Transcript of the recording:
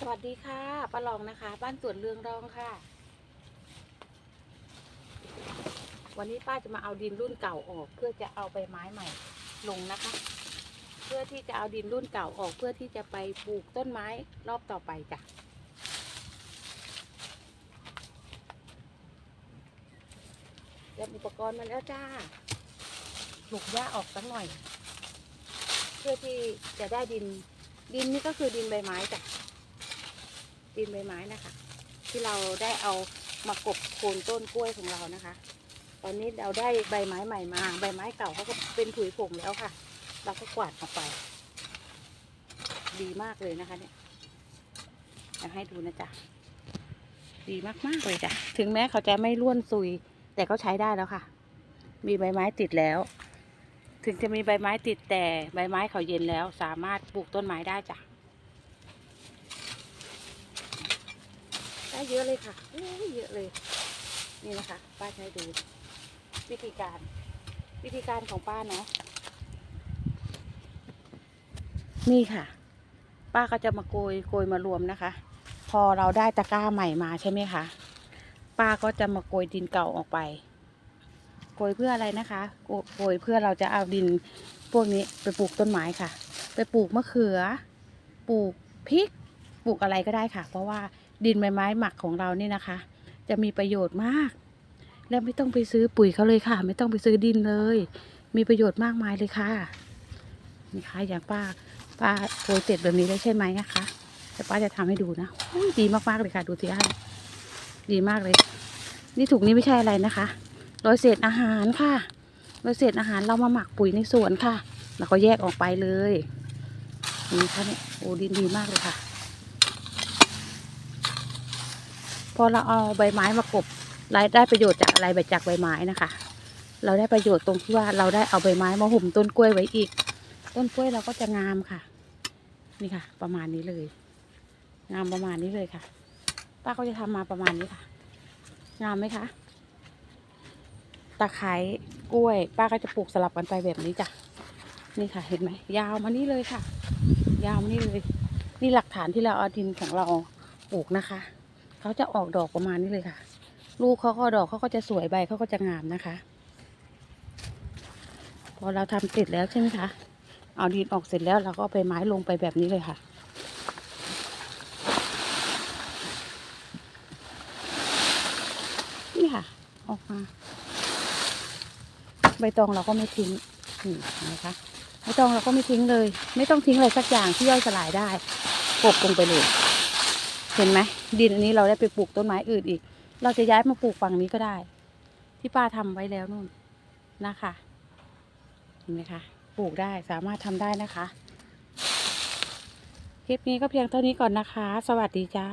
สวัสดีค่ะป้าลองนะคะ บ้านสวนเรืองรองค่ะ วันนี้ป้าจะมาเอาดินรุ่นเก่าออก เพื่อจะเอาใบไม้ใหม่ ลงนะคะ เพื่อที่จะเอาดินรุ่นเก่าออก เพื่อที่จะไปปลูกต้นไม้รอบต่อไปจ้ะเตรียมอุปกรณ์มาแล้วจ้าปลูกหญ้าออกสักหน่อย เพื่อที่จะได้ดินดินนี่ก็คือดินใบไม้จ้ะ ดินใบไม้นะคะ ที่เราได้เอามากบโคนต้นกล้วยของเรานะคะ ตอนนี้เราได้ใบไม้ใหม่มา ใบไม้เก่าเขาก็เป็นผุยผงแล้วค่ะ เราก็กวาดออกไป ดีมากเลยนะคะเนี่ยอยากให้ดูนะจ๊ะดีมากๆเลยจ้ะ ถึงแม้เขาจะไม่ร่วนซุย แต่ก็ใช้ได้แล้วค่ะ มีใบไม้ติดแล้ว ถึงจะมีใบไม้ติดแต่ใบไม้เขาเย็นแล้ว สามารถปลูกต้นไม้ได้จ้ะ ได้ เยอะเลยค่ะเยอะเลย นี่นะคะป้าใช้ดูวิธีการ วิธีการของป้าเนาะนี่ค่ะ ป้าก็จะมาโกยโกยมารวมนะคะ พอเราได้ตะกร้าใหม่มาใช่ไหมคะป้าก็จะมาโกยดินเก่าออกไปโกยเพื่ออะไรนะคะโกโกยเพื่อเราจะเอาดินพวกนี้ไปปลูกต้นไม้ค่ะ ไปปลูกมะเขือ ปลูกพริก ปลูกอะไรก็ได้ค่ะ เพราะว่า ดินใบไม้หมักของเรานี่นะคะ จะมีประโยชน์มาก และไม่ต้องไปซื้อปุ๋ยเขาเลยค่ะ ไม่ต้องไปซื้อดินเลย มีประโยชน์มากมายเลยค่ะนี่ค่ะอย่างป้าป้าโกยเสร็จแบบนี้แล้ใช่ไหมนะคะแต่ป้าจะทำให้ดูนะดีมากๆเลยค่ะ ดูสิคะดีมากเลย นี่ถุงนี้ไม่ใช่อะไรนะคะโดยเศษอาหารค่ะโดยเศษอาหารเรามาหมักปุ๋ยในสวนค่ะ แล้วก็แยกออกไปเลยนี่ค่ะเนี่ยโอ้ดินดีมากเลยค่ะ พอเราเอาใบไม้มากบรายได้ประโยชน์จากอะไรไปจากใบไม้นะคะ เราได้ประโยชน์ตรงที่ว่าเราได้เอาใบไม้มาห่มต้นกล้วยไว้อีก ต้นกล้วยเราก็จะงามค่ะ นี่ค่ะ ประมาณนี้เลย งามประมาณนี้เลยค่ะ ป้าก็จะทำมาประมาณนี้ค่ะ งามไหมคะตะไคร้กล้วย ป้าก็จะปลูกสลับกันไปแบบนี้จ้ะนี่ค่ะ เห็นไหมยาวมานี่เลยค่ะ ยาวมานี่เลย นี่หลักฐานที่เราเอาดินของเราปลูกนะคะ เขาจะออกดอกประมาณนี้เลยค่ะ ลูกเขาก็ดอกเขาก็จะสวยใบเขาก็จะงามนะคะ พอเราทำเสร็จแล้วใช่ไหมคะเอาดินออกเสร็จแล้วเราก็ไปไม้ลงไปแบบนี้เลยค่ะ นี่ค่ะ ออกมา ใบตองเราก็ไม่ทิ้งนี่เห็นไหมคะใบตองเราก็ไม่ทิ้งเลย ไม่ต้องทิ้งอะไรสักอย่างที่ย่อยสลายได้กบลงไปเลย เห็นไหมดินอันนี้เราได้ไปปลูกต้นไม้อื่นอีก เราจะย้ายมาปลูกฝั่งนี้ก็ได้ ที่ป้าทำไว้แล้วนู่นนะคะเห็นไหมคะปลูกได้สามารถทำได้นะคะ คลิปนี้ก็เพียงเท่านี้ก่อนนะคะ สวัสดีจ้า